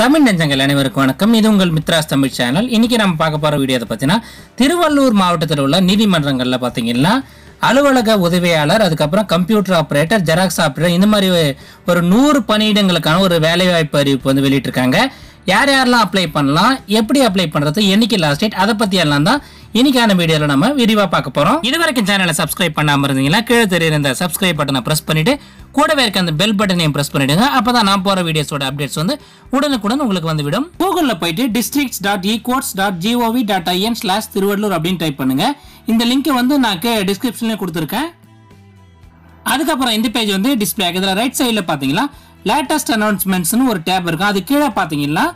தமிழ் நெஞ்சங்கள் அனைவருக்கும் வணக்கம். இது உங்கள் மித்ராஸ் தமிழ் சேனல். இன்னைக்கு நம்ம பார்க்க போற வீடியோ பார்த்தீங்கன்னா திருவள்ளூர் மாவட்டத்தில் உள்ள நீதிமன்றங்கள்ல பார்த்தீங்கன்னா அலுவலக உதவியாளர் அதுக்கப்புறம் கம்ப்யூட்டர் ஆப்ரேட்டர் ஜெராக்ஸ் ஆப்ரேட்டர் இந்த மாதிரி ஒரு நூறு பணியிடங்களுக்கான ஒரு வேலைவாய்ப்பு அறிவிப்பு வந்து வெளியிட்டிருக்காங்க. யார் யாரெல்லாம் அப்ளை பண்ணலாம் எப்படி அப்ளை பண்றது என்னைக்கு லாஸ்ட் டேட் அதை பத்தி எல்லாம் தான் இன்னைக்கான வீடியோல நம்ம விரிவா பார்க்க போறோம். இது வரைக்கும் சேனலை சப்ஸ்கிரைப் பண்ணாம இருந்தீங்கன்னா கீழே தெரியுற இந்த சப்ஸ்கிரைப் பட்டனை பிரஸ் பண்ணிட்டு கூடவே இருக்க அந்த பெல் பட்டனையும் பிரஸ் பண்ணிடுங்க. அப்பதான் நான் போற வீடியோஸோட அப்டேட்ஸ் வந்து உடனுக்குடன் உங்களுக்கு வந்து விடும். கூகுள்ல போயிட்டு districts dot ecourts dot GOV dot IN slash Tiruvallur அப்படின்னு டைப் பண்ணுங்க. இந்த லிங்கை வந்து நான் டிஸ்கிரிப்ஷன்ல கொடுத்துருக்கேன். அதுக்கப்புறம் இந்த பேஜ் வந்து டிஸ்பிளே ஆகுது இதில் ரைட் சைடில் பார்த்தீங்கன்னா லேட்டஸ்ட் அனௌன்ஸ்மெண்ட்ஸ்னு ஒரு டேப் இருக்கும் அது கீழே பார்த்தீங்கன்னா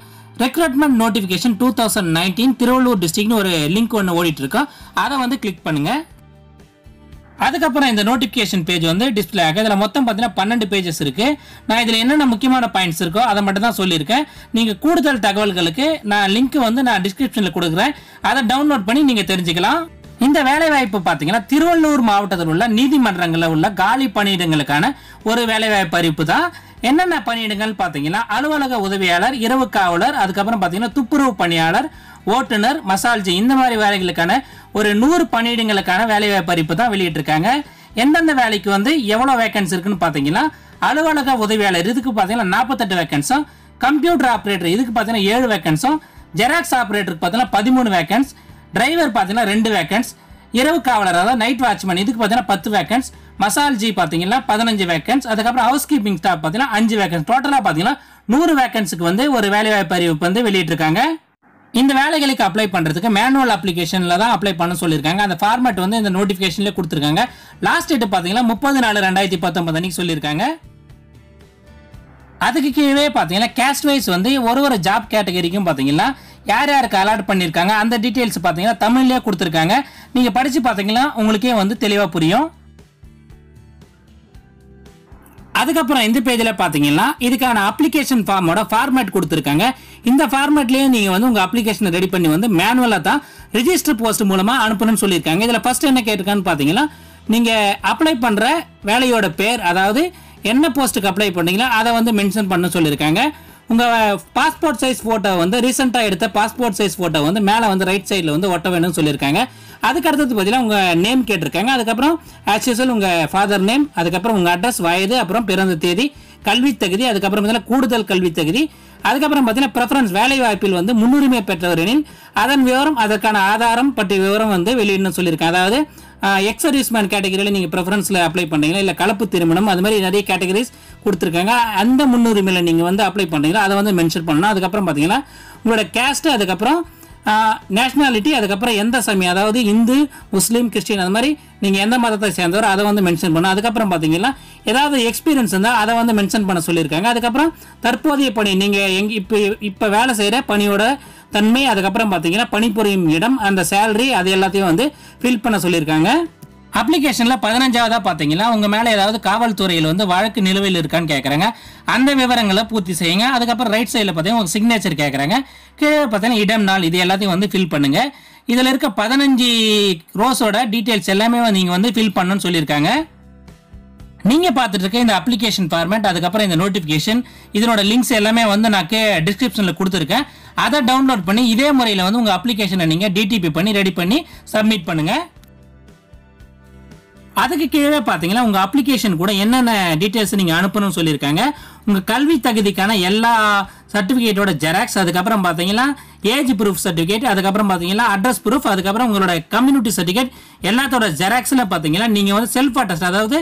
recruitment notification two thousand nineteen Tiruvallur டிஸ்ட்ரிக்ட்னு ஒரு லிங்க் ஒன்று ஓடிட்டு இருக்கோம் அதை வந்து கிளிக் பண்ணுங்க. அதுக்கப்புறம் இந்த நோட்டிஃபிகேஷன் பேஜ் வந்து டிஸ்பிளே ஆகும் இதில் மொத்தம் பார்த்தீங்கன்னா பன்னெண்டு பேஜஸ் இருக்குது நான் இதில் என்னென்ன முக்கியமான பாயிண்ட்ஸ் இருக்கோ அதை மட்டும் தான் சொல்லியிருக்கேன். நீங்கள் கூடுதல் தகவல்களுக்கு நான் லிங்க் வந்து நான் டிஸ்கிரிப்ஷனில் கொடுக்குறேன். அதை டவுன்லோட் பண்ணி நீங்கள் தெரிஞ்சுக்கலாம். இந்த வேலை வாய்ப்பு பார்த்தீங்கன்னா திருவள்ளூர் மாவட்டத்தில் உள்ள நீதிமன்றங்களில் உள்ள காலி பணியிடங்களுக்கான ஒரு வேலைவாய்ப்பு அறிவிப்பு தான். என்னென்ன பணியிடங்கள் பார்த்தீங்கன்னா அலுவலக உதவியாளர் இரவு காவலர் அதுக்கப்புறம் பார்த்தீங்கன்னா துப்புரவு பணியாளர் ஓட்டுநர் மசால்ஜி இந்த மாதிரி வேலைகளுக்கான ஒரு நூறு பணியிடங்களுக்கான வேலைவாய்ப்பு அறிப்பு தான் வெளியிட்டிருக்காங்க. எந்தெந்த வேலைக்கு வந்து எவ்வளோ வேக்கன்ஸ் இருக்குன்னு பார்த்தீங்கன்னா அலுவலக உதவியாளர் இதுக்கு பார்த்தீங்கன்னா நாற்பத்தெட்டு வேகன்ஸும் கம்ப்யூட்டர் ஆப்ரேட்டர் இதுக்கு பார்த்தீங்கன்னா ஏழு வேகன்ஸும் ஜெராக்ஸ் ஆப்ரேட்டருக்கு பார்த்தீங்கன்னா பதிமூணு வேகன்ஸ் டிரைவர் பார்த்தீங்கன்னா ரெண்டு வேகன்ஸ் இரவு காவலர் அதாவது நைட் வாட்ச்மேன் இதுக்கு பார்த்தீங்கன்னா பத்து வேகன்ஸ் மசால்ஜி பார்த்தீங்கன்னா பதினஞ்சு வேக்கன்ஸ் அதுக்கப்புறம் ஹவுஸ் கீப்பிங் ஸ்டாஃப் பார்த்தீங்கன்னா அஞ்சு வேக்கன்ஸ் டோட்டலாக பார்த்தீங்கன்னா நூறு வேக்கன்ஸுக்கு வந்து ஒரு வேலைவாய்ப்பு அறிவிப்பு வந்து வெளியிட்டிருக்காங்க. இந்த வேலைகளுக்கு அப்ளை பண்ணுறதுக்கு மேனுவல் அப்ளிகேஷனில் தான் அப்ளை பண்ண சொல்லியிருக்காங்க. அந்த ஃபார்மேட் வந்து இந்த நோட்டிஃபிகேஷன்லேயே கொடுத்துருக்காங்க. லாஸ்ட் டேட் பார்த்தீங்கன்னா முப்பது நாலு ரெண்டாயிரத்தி பத்தொன்பது அன்றைக்கி சொல்லியிருக்காங்க. அதுக்கு கீழே பார்த்தீங்கன்னா கேஸ்ட் வைஸ் வந்து ஒரு ஒரு ஜாப் கேட்டகரிக்கும் பார்த்தீங்கன்னா யார் யாருக்கு அலாட் பண்ணியிருக்காங்க அந்த டீட்டெயில்ஸ் பார்த்தீங்கன்னா தமிழ்லேயே கொடுத்துருக்காங்க. நீங்கள் படித்து பார்த்தீங்கன்னா உங்களுக்கே வந்து தெளிவாக புரியும். அதுக்கப்புறம் இந்த பேஜில் பார்த்தீங்கன்னா இதுக்கான அப்ளிகேஷன் ஃபார்மோட ஃபார்மேட் கொடுத்துருக்காங்க. இந்த ஃபார்மேட்லேயே நீங்கள் வந்து உங்கள் அப்ளிகேஷனை ரெடி பண்ணி வந்து மேனுவலாக தான் ரிஜிஸ்டர் போஸ்ட் மூலமாக அனுப்பணும்னு சொல்லியிருக்காங்க. இதில் ஃபர்ஸ்ட் என்ன கேட்டிருக்கான்னு பார்த்தீங்கன்னா நீங்கள் அப்ளை பண்ணுற வேலையோட பேர் அதாவது என்ன போஸ்ட்டுக்கு அப்ளை பண்ணீங்களோ அதை வந்து மென்ஷன் பண்ண சொல்லியிருக்காங்க. உங்கள் பாஸ்போர்ட் சைஸ் ஃபோட்டோ வந்து ரீசெண்டாக எடுத்த பாஸ்போர்ட் சைஸ் ஃபோட்டோ வந்து மேலே வந்து ரைட் சைடில் வந்து ஒட்ட வேணும்னு சொல்லியிருக்காங்க. அதுக்கு அடுத்தது பார்த்தீங்கன்னா உங்கள் நேம் கேட்டிருக்காங்க. அதுக்கப்புறம் ஆஸ் யூஸ்வல் உங்கள் ஃபாதர் நேம் அதுக்கப்புறம் உங்கள் அட்ரஸ் வயது அப்புறம் பிறந்த தேதி கல்வி தகுதி அதுக்கப்புறம் பார்த்தீங்கன்னா கூடுதல் கல்வி தகுதி அதுக்கப்புறம் பார்த்தீங்கன்னா ப்ரெஃபரன்ஸ் வேலை வாய்ப்பில் வந்து முன்னுரிமை பெற்றவரெனில் அதன் விவரம் அதற்கான ஆதாரம் பற்றிய விவரம் வந்து வெளியிடணும் சொல்லியிருக்காங்க. அதாவது எக்ஸ் சர்வீஸ்மேன் கேட்டகரியில் நீங்கள் ப்ரெஃபரன்ஸில் அப்ளை பண்ணுறீங்களா இல்லை கலப்பு திருமணம் அது மாதிரி நிறைய கேட்டகரிஸ் கொடுத்துருக்காங்க. அந்த முன்னுரிமையில் நீங்கள் வந்து அப்ளை பண்ணுறீங்களா அதை வந்து மென்ஷன் பண்ணணும். அதுக்கப்புறம் பார்த்தீங்கன்னா உங்களோட கேஸ்ட்டு அதுக்கப்புறம் நேஷ்னாலிட்டி அதுக்கப்புறம் எந்த சமயம் அதாவது இந்து முஸ்லீம் கிறிஸ்டின் அது மாதிரி நீங்கள் எந்த மதத்தை சேர்ந்தவர் அதை வந்து மென்ஷன் பண்ணணும். அதுக்கப்புறம் பார்த்தீங்கன்னா ஏதாவது எக்ஸ்பீரியன்ஸ் இருந்தால் அதை வந்து மென்ஷன் பண்ண சொல்லியிருக்காங்க. அதுக்கப்புறம் தற்போதைய பணி நீங்கள் எங் இப்போ இப்போ வேலை செய்கிற பணியோட தன்மை அதுக்கப்புறம் பார்த்தீங்கன்னா பணிபுரியும் இடம் அந்த சேலரி அது எல்லாத்தையும் வந்து ஃபில் பண்ண சொல்லியிருக்காங்க. அப்ளிகேஷனில் பதினஞ்சாவதாக பார்த்தீங்கன்னா உங்கள் மேலே ஏதாவது காவல்துறையில் வந்து வழக்கு நிலுவையில் இருக்கான்னு கேட்குறாங்க அந்த விவரங்களை பூர்த்தி செய்யுங்க. அதுக்கப்புறம் ரைட் சைடில் பார்த்தீங்கன்னா உங்கள் சிக்னேச்சர் கேட்குறாங்க கீழே பார்த்தீங்கன்னா இடம் நாள் இது எல்லாத்தையும் வந்து ஃபில் பண்ணுங்கள் இதில் இருக்க பதினஞ்சு ரோஸோட டீட்டெயில்ஸ் எல்லாமே நீங்கள் வந்து ஃபில் பண்ணணும்னு சொல்லியிருக்காங்க. நீங்கள் பார்த்துட்டு இருக்க இந்த அப்ளிகேஷன் ஃபார்மேட் அதுக்கப்புறம் இந்த நோட்டிஃபிகேஷன் இதனோட லிங்க்ஸ் எல்லாமே வந்து நான் கே டிஸ்கிரிப்ஷனில் கொடுத்துருக்கேன். அதை டவுன்லோட் பண்ணி இதே முறையில் வந்து உங்கள் அப்ளிகேஷனை நீங்கள் டிடிபி பண்ணி ரெடி பண்ணி சப்மிட் பண்ணுங்கள் அதுக்கு கீழே பார்த்தீங்கன்னா உங்கள் அப்ளிகேஷன் கூட என்னென்ன டீட்டெயில்ஸ் நீங்கள் அனுப்பணும்னு சொல்லியிருக்காங்க. உங்கள் கல்வி தகுதிக்கான எல்லா சர்டிஃபிகேட்டோட ஜெராக்ஸ் அதுக்கப்புறம் பார்த்தீங்கன்னா ஏஜ் ப்ரூஃப் சர்டிஃபிகேட் அதுக்கப்புறம் பார்த்தீங்கன்னா அட்ரஸ் ப்ரூஃப் அதுக்கப்புறம் உங்களோட கம்யூனிட்டி சர்டிஃபிகேட் எல்லாத்தோட ஜெராக்ஸில் பார்த்தீங்கன்னா நீங்கள் வந்து செல்ஃப் அட்டஸ்ட் அதாவது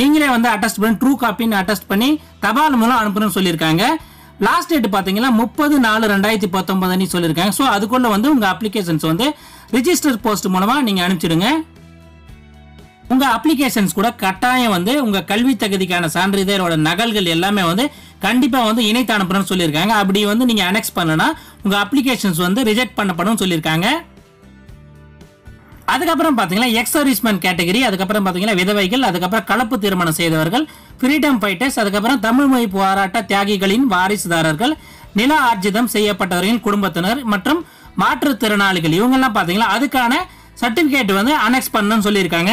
நீங்களே வந்து அட்டஸ்ட் பண்ணி ட்ரூ காப்பின்னு அட்டஸ்ட் பண்ணி தபால் மூலம் அனுப்பணும்னு சொல்லியிருக்காங்க. லாஸ்ட் டேட் பார்த்தீங்கன்னா முப்பது நாலு ரெண்டாயிரத்தி பத்தொன்பது சொல்லியிருக்காங்க. ஸோ அதுக்குள்ளே வந்து உங்கள் அப்ளிகேஷன்ஸ் வந்து ரிஜிஸ்டர் போஸ்ட் மூலமாக நீங்கள் அனுப்பிச்சிடுங்க. உங்க அப்ளிகேஷன்ஸ் கூட கட்டாயம் வந்து உங்க கல்வி தகுதிக்கான சான்றிதழோட நகல்கள் எல்லாமே வந்து கண்டிப்பா வந்து இணைத்து அனுப்பணும்னு சொல்லியிருக்காங்க. அப்படி வந்து நீங்க அனெக்ஸ் பண்ணனா உங்க அப்ளிகேஷன்ஸ் வந்து ரிஜெக்ட் பண்ணப்படும் சொல்லியிருக்காங்க. அதுக்கப்புறம் பார்த்தீங்கன்னா எக்ஸ் சர்வீஸ்மேன் கேட்டகரி அதுக்கப்புறம் பார்த்தீங்கன்னா விதவைகள் அதுக்கப்புறம் கலப்பு திருமணம் செய்தவர்கள் ஃப்ரீடம் ஃபைட்டர்ஸ் அதுக்கப்புறம் தமிழ் மொழி போராட்ட தியாகிகளின் வாரிசுதாரர்கள் நில ஆர்ஜிதம் செய்யப்பட்டவர்களின் குடும்பத்தினர் மற்றும் மாற்றுத்திறனாளிகள். இவங்கெல்லாம் பார்த்தீங்கன்னா அதுக்கான சர்டிஃபிகேட் வந்து அனெக்ஸ் பண்ணணும்னு சொல்லியிருக்காங்க.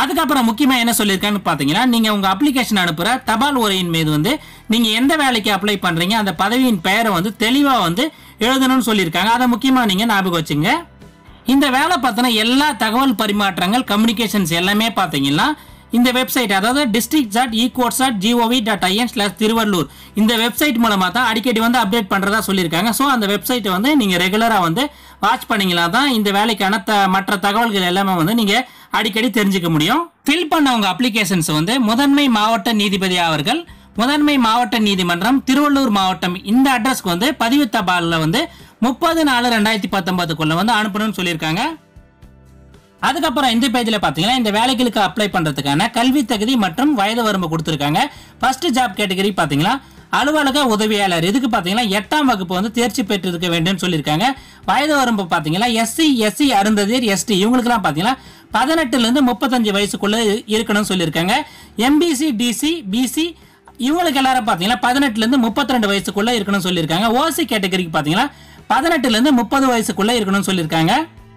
அதுக்கப்புறம் முக்கியமாக என்ன சொல்லியிருக்கான்னு பார்த்தீங்கன்னா நீங்கள் உங்கள் அப்ளிகேஷன் அனுப்புகிற தபால் உரையின் மீது வந்து நீங்கள் எந்த வேலைக்கு அப்ளை பண்ணுறீங்க அந்த பதவியின் பெயரை வந்து தெளிவாக வந்து எழுதணும்னு சொல்லியிருக்காங்க. அதை முக்கியமாக நீங்கள் ஞாபகம் வச்சுங்க இந்த வேலை பார்த்தோன்னா எல்லா தகவல் பரிமாற்றங்கள் கம்யூனிகேஷன்ஸ் எல்லாமே பார்த்தீங்கன்னா இந்த வெப்சைட் அதாவது district dot ecourts dot GOV dot IN slash Tiruvallur இந்த வெப்சைட் மூலமாக தான் அடிக்கடி வந்து அப்டேட் பண்ணுறதா சொல்லியிருக்காங்க. ஸோ அந்த வெப்சைட்டை வந்து நீங்கள் ரெகுலராக வந்து வாட்ச் பண்ணீங்களா தான் இந்த வேலைக்கான த மற்ற தகவல்கள் எல்லாமே வந்து நீங்கள் அடிக்கடி தெரிஞ்சுக்க முடியும். ஃபில் பண்ண உங்க அப்ளிகேஷன்ஸ் வந்து முதன்மை மாவட்ட நீதிபதி அவர்கள் முதன்மை மாவட்ட நீதிமன்றம் திருவள்ளூர் மாவட்டம் இந்த அட்ரஸ்க்கு வந்து பதிவு தபாலில் வந்து முப்பது நாலு ரெண்டாயிரத்தி பத்தொன்பதுக்குள்ள வந்து அனுப்பணும்னு சொல்லியிருக்காங்க. அதுக்கப்புறம் இந்த பேஜில் பார்த்தீங்கன்னா இந்த வேலைகளுக்கு அப்ளை பண்ணுறதுக்கான கல்வி தகுதி மற்றும் வயது வரம்பு கொடுத்துருக்காங்க. ஃபர்ஸ்ட் ஜாப் கேட்டகரி பார்த்தீங்கன்னா அலுவலக உதவியாளர். இதுக்கு பார்த்தீங்கன்னா எட்டாம் வகுப்பு வந்து தேர்ச்சி பெற்றிருக்க வேண்டும்னு சொல்லியிருக்காங்க. வயது வரம்பு பார்த்தீங்கன்னா எஸ்சி எஸ்சி அருந்ததியர் எஸ்டி இவங்களுக்குலாம் பார்த்தீங்கன்னா பதினெட்டுலேருந்து முப்பத்தஞ்சு வயசுக்குள்ளே இருக்கணும்னு சொல்லியிருக்காங்க. எம்பிசி டிசி பிசி இவங்களுக்கு எல்லாரும் பார்த்தீங்கன்னா பதினெட்டுலேருந்து முப்பத்தி ரெண்டு வயசுக்குள்ளே இருக்கணும்னு சொல்லியிருக்காங்க. ஓசி கேட்டகரிக்கு பார்த்தீங்கன்னா பதினெட்டுலேருந்து முப்பது வயசுக்குள்ளே இருக்கணும்னு சொல்லியிருக்காங்க.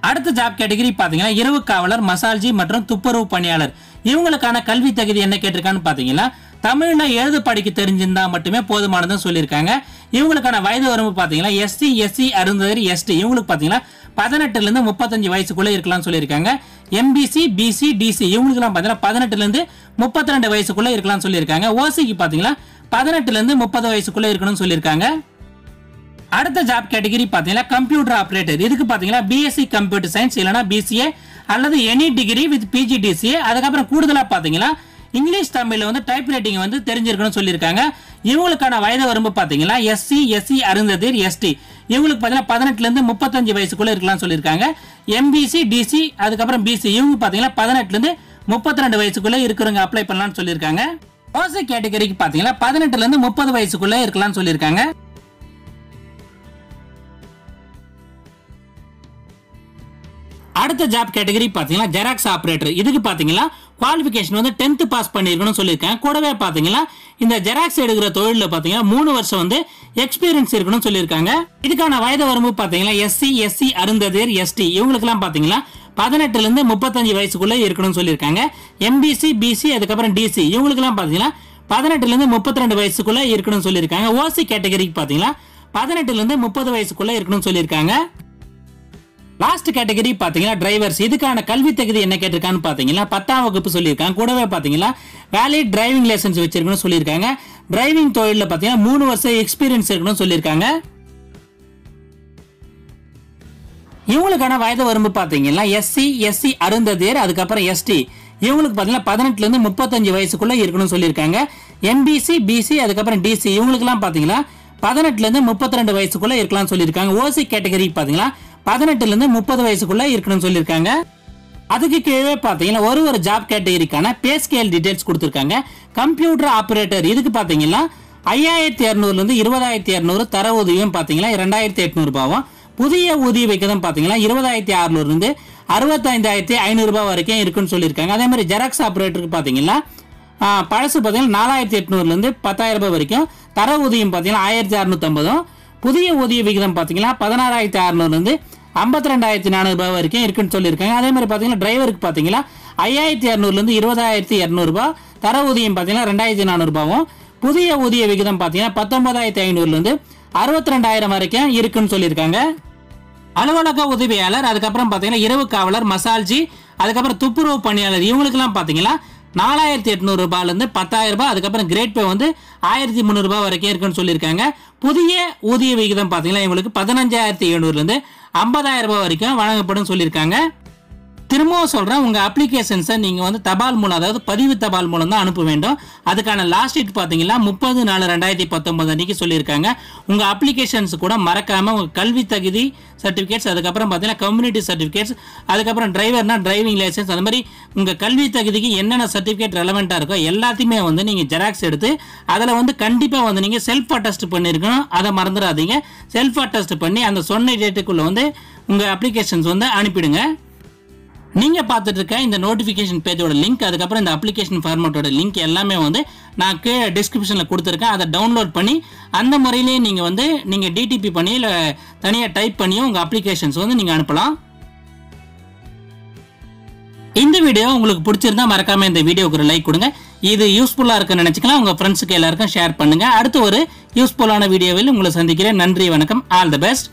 அடுத்த ஜாப் கேட்டகரி பார்த்தீங்கன்னா இரவு காவலர் மசால்ஜி மற்றும் துப்புரவு பணியாளர். இவங்களுக்கான கல்வி தகுதி என்ன கேட்டிருக்கான்னு பார்த்தீங்கன்னா தமிழ்னா எழுது படிக்க தெரிஞ்சிருந்தா மட்டுமே போதுமானதுன்னு சொல்லியிருக்காங்க. இவங்களுக்கான வயது வரம்பு பார்த்தீங்கன்னா எஸ்சி எஸ்சி அருந்ததர் எஸ்டி இவங்களுக்கு பார்த்தீங்கன்னா பதினெட்டுல இருந்து முப்பத்தஞ்சு வயசுக்குள்ள இருக்கலாம்னு சொல்லியிருக்காங்க. எம்பிசி பிசி டிசி இவங்களுக்குலாம் பார்த்தீங்கன்னா பதினெட்டுல இருந்து முப்பத்தி ரெண்டு வயசுக்குள்ள இருக்கலாம்னு சொல்லியிருக்காங்க. ஓசிக்கு பார்த்தீங்கன்னா பதினெட்டுல இருந்து முப்பது வயசுக்குள்ள இருக்கணும்னு சொல்லியிருக்காங்க. அடுத்த ஜாப் கேட்டகரி பார்த்தீங்கன்னா கம்ப்யூட்டர் ஆப்ரேட்டர் இதுக்கு பார்த்தீங்கன்னா பிஎஸ்சி கம்ப்யூட்டர் சயின்ஸ் இல்லைனா பிசிஏ அல்லது எனி டிகிரி வித் பிஜிடிசிஏ அதுக்கப்புறம் கூடுதலாக பார்த்தீங்கன்னா இங்கிலீஷ் தமிழில் வந்து டைப் ரைட்டிங் வந்து தெரிஞ்சிருக்கணும்னு சொல்லியிருக்காங்க. இவங்களுக்கான வயது வரம்பு பார்த்தீங்கன்னா எஸ்சி எஸ்சி அருந்ததிர் எஸ்டி இவங்களுக்கு பார்த்தீங்கன்னா பதினெட்டுலேருந்து முப்பத்தஞ்சு வயசுக்குள்ள இருக்கலாம்னு சொல்லியிருக்காங்க. எம்பிசி டிசி அதுக்கப்புறம் பிசி இவங்க பார்த்தீங்கன்னா பதினெட்டுலேருந்து முப்பத்தி ரெண்டு வயசுக்குள்ளே இருக்கிறவங்க அப்ளை பண்ணலாம்னு சொல்லியிருக்காங்க. ஓசி கேட்டகரிக்கு பார்த்தீங்கன்னா பதினெட்டுலேருந்து முப்பது வயசுக்குள்ளே இருக்கலாம்னு சொல்லியிருக்காங்க. அடுத்த ஜாப் கேட்டகரி பார்த்தீங்கன்னா ஜெராக்ஸ் ஆப்ரேட்டர் இதுக்கு பார்த்தீங்கன்னா குவாலிஃபிகேஷன் வந்து டென்த்து பாஸ் பண்ணியிருக்கணும்னு சொல்லியிருக்கேன். கூடவே பார்த்தீங்கன்னா இந்த ஜெராக்ஸ் எடுக்கிற தொழிலில் பார்த்தீங்கன்னா மூணு வருஷம் வந்து எக்ஸ்பீரியன்ஸ் இருக்கணும்னு சொல்லியிருக்காங்க. இதுக்கான வயது வரம்பு பார்த்தீங்கன்னா எஸ்சி எஸ்சி அருந்ததியர் எஸ்டி இவங்களுக்குலாம் பார்த்தீங்கன்னா பதினெட்டுலேருந்து முப்பத்தஞ்சு வயசுக்குள்ளே இருக்கணும்னு சொல்லியிருக்காங்க. எம்பிசி பிசி அதுக்கப்புறம் டிசி இவங்களுக்குலாம் பார்த்தீங்கன்னா பதினெட்டுலேருந்து முப்பத்தி ரெண்டு வயசுக்குள்ளே இருக்கணும்னு சொல்லியிருக்காங்க. ஓசி கேட்டகரிக்கு பார்த்தீங்கன்னா பதினெட்டுலேருந்து முப்பது வயசுக்குள்ளே இருக்கணும்னு சொல்லியிருக்காங்க. லாஸ்ட் கேட்டகரி பார்த்தீங்கன்னா டிரைவர்ஸ் இதுக்கான கல்வி தகுதி என்ன கேட்டிருக்கான்னு பார்த்தீங்கன்னா பத்தாம் வகுப்பு சொல்லியிருக்காங்க. கூடவே பார்த்தீங்கன்னா வேலிட் டிரைவிங் லைசன்ஸ் வச்சிருக்கணும்னு சொல்லியிருக்காங்க. டிரைவிங் தொழிலில் பார்த்தீங்கன்னா மூணு வருஷம் எக்ஸ்பீரியன்ஸ் இருக்கணும்னு சொல்லியிருக்காங்க. இவங்களுக்கான வயது வரம்பு பார்த்தீங்கன்னா எஸ்சி எஸ்சி அருந்ததியர் அதுக்கப்புறம் எஸ்டி இவங்களுக்கு பார்த்தீங்கன்னா பதினெட்டுல இருந்து முப்பத்தஞ்சு வயசுக்குள்ள இருக்கணும்னு சொல்லியிருக்காங்க. எம்பிசி பிசி அதுக்கப்புறம் டிசி இவங்களுக்குலாம் பார்த்தீங்கன்னா பதினெட்டுல இருந்து முப்பத்தி ரெண்டு வயசுக்குள்ள இருக்கலாம்னு சொல்லியிருக்காங்க. ஓசி கேட்டகரி பார்த்தீங்கன்னா பதினெட்டுல இருந்து முப்பது வயசுக்குள்ள இருக்கணும்னு சொல்லியிருக்காங்க. அதுக்கு கீழே பார்த்தீங்கன்னா ஒரு ஒரு ஜாப் கேட்டகரிக்கான பே ஸ்கேல் டீடைல்ஸ் கொடுத்துருக்காங்க. கம்ப்யூட்டர் ஆப்ரேட்டர் இதுக்கு பார்த்தீங்கன்னா ஐயாயிரத்தி இரநூறுலேருந்து இருபதாயிரத்தி இரநூறு தர ஊதியம் பார்த்தீங்கன்னா ரெண்டாயிரத்தி எட்நூறுபாவும் புதிய ஊதிய வைக்கதும் பார்த்தீங்கன்னா இருபதாயிரத்தி அறுநூறுலேருந்து அறுபத்தைந்தாயிரத்தி ஐநூறுரூபா வரைக்கும் இருக்குன்னு சொல்லியிருக்காங்க. அதே மாதிரி ஜெராக்ஸ் ஆப்ரேட்டருக்கு பார்த்தீங்கன்னா பழசு பார்த்தீங்கன்னா நாலாயிரத்தி எட்நூறுலேருந்து பத்தாயிரம் ரூபாய் வரைக்கும் தர ஊதியம் பார்த்தீங்கன்னா ஆயிரத்தி அறுநூத்தம்பதும் புதிய ஊதிய விகிதம் பார்த்தீங்கன்னா பதினாறாயிரத்தி அறுநூறுலேருந்து ஐம்பத்தி ரெண்டாயிரத்தி நானூறுபா வரைக்கும் இருக்குன்னு சொல்லியிருக்காங்க. அதே மாதிரி பார்த்தீங்கன்னா டிரைவருக்கு பார்த்தீங்கன்னா ஐயாயிரத்தி இரநூறுலேருந்து இருபதாயிரத்தி இரநூறுபா தர ஊதியம் பார்த்தீங்கன்னா ரெண்டாயிரத்தி நானூறுபாவும் புதிய ஊதிய விகிதம் பார்த்தீங்கன்னா பத்தொன்பதாயிரத்தி ஐநூறுலேருந்து அறுபத்தி ரெண்டாயிரம் வரைக்கும் இருக்குன்னு சொல்லியிருக்காங்க. அலுவலக உதவியாளர் அதுக்கப்புறம் பார்த்தீங்கன்னா இரவு காவலர் மசால்ஜி அதுக்கப்புறம் துப்புரவு பணியாளர் இவங்களுக்கெல்லாம் பார்த்தீங்கன்னா நாலாயிரத்தி எட்நூறுரூபாலேருந்து பத்தாயிரம் ரூபாய் அதுக்கப்புறம் கிரேட் பே வந்து ஆயிரத்தி முந்நூறுபா வரைக்கும் இருக்குன்னு சொல்லியிருக்காங்க. புதிய ஊதிய விகிதம் பார்த்தீங்கன்னா இவங்களுக்கு பதினஞ்சாயிரத்தி எழுநூறுலேருந்து ஐம்பதாயிரம் ரூபாய் வரைக்கும் வழங்கப்படும் சொல்லியிருக்காங்க. திரும்பவும் சொல்கிறேன் உங்கள் அப்ளிகேஷன்ஸை நீங்கள் வந்து தபால் மூலம் அதாவது பதிவு தபால் மூலம் தான் அனுப்ப வேண்டும். அதுக்கான லாஸ்ட் டேட் பார்த்தீங்கன்னா முப்பது நாலு ரெண்டாயிரத்தி பத்தொம்பது அன்றைக்கி சொல்லியிருக்காங்க. உங்கள் அப்ளிகேஷன்ஸ் கூட மறக்காமல் உங்கள் கல்வி தகுதி சர்டிஃபிகேட்ஸ் அதுக்கப்புறம் பார்த்தீங்கன்னா கம்யூனிட்டி சர்டிஃபிகேட்ஸ் அதுக்கப்புறம் டிரைவர்னா டிரைவிங் லைசன்ஸ் அந்த மாதிரி உங்கள் கல்வி தகுதிக்கு என்னென்ன சர்டிஃபிகேட் ரெலவெண்ட்டாக இருக்கோ எல்லாத்தையுமே வந்து நீங்கள் ஜெராக்ஸ் எடுத்து அதில் வந்து கண்டிப்பாக வந்து நீங்கள் செல்ஃப் அட்டஸ்ட் பண்ணியிருக்கணும் அதை மறந்துடாதீங்க. செல்ஃப் அட்டஸ்ட் பண்ணி அந்த சொன்ன டேட்டுக்குள்ளே வந்து உங்கள் அப்ளிகேஷன்ஸ் வந்து அனுப்பிடுங்க. நீங்க பார்த்துட்டு இருக்க இந்த நோட்டிஃபிகேஷன் பேஜோட லிங்க் அதுக்கப்புறம் இந்த அப்ளிகேஷன் ஃபார்மேட்டோட லிங்க் எல்லாமே வந்து நான் கீழே டிஸ்கிரிப்ஷனில் கொடுத்துருக்கேன். அதை டவுன்லோட் பண்ணி அந்த முறையிலேயே நீங்கள் வந்து நீங்கள் டிடிபி பண்ணி இல்லை தனியாக டைப் பண்ணியும் உங்கள் அப்ளிகேஷன்ஸ் வந்து நீங்கள் அனுப்பலாம். இந்த வீடியோ உங்களுக்கு பிடிச்சிருந்தா மறக்காம இந்த வீடியோக்கு ஒரு லைக் கொடுங்க. இது யூஸ்ஃபுல்லாக இருக்குன்னு நினச்சிக்கலாம். உங்கள் ஃப்ரெண்ட்ஸுக்கு எல்லாருக்கும் ஷேர் பண்ணுங்கள் அடுத்து ஒரு யூஸ்ஃபுல்லான வீடியோவில் உங்களை சந்திக்கிறேன். நன்றி வணக்கம். All the best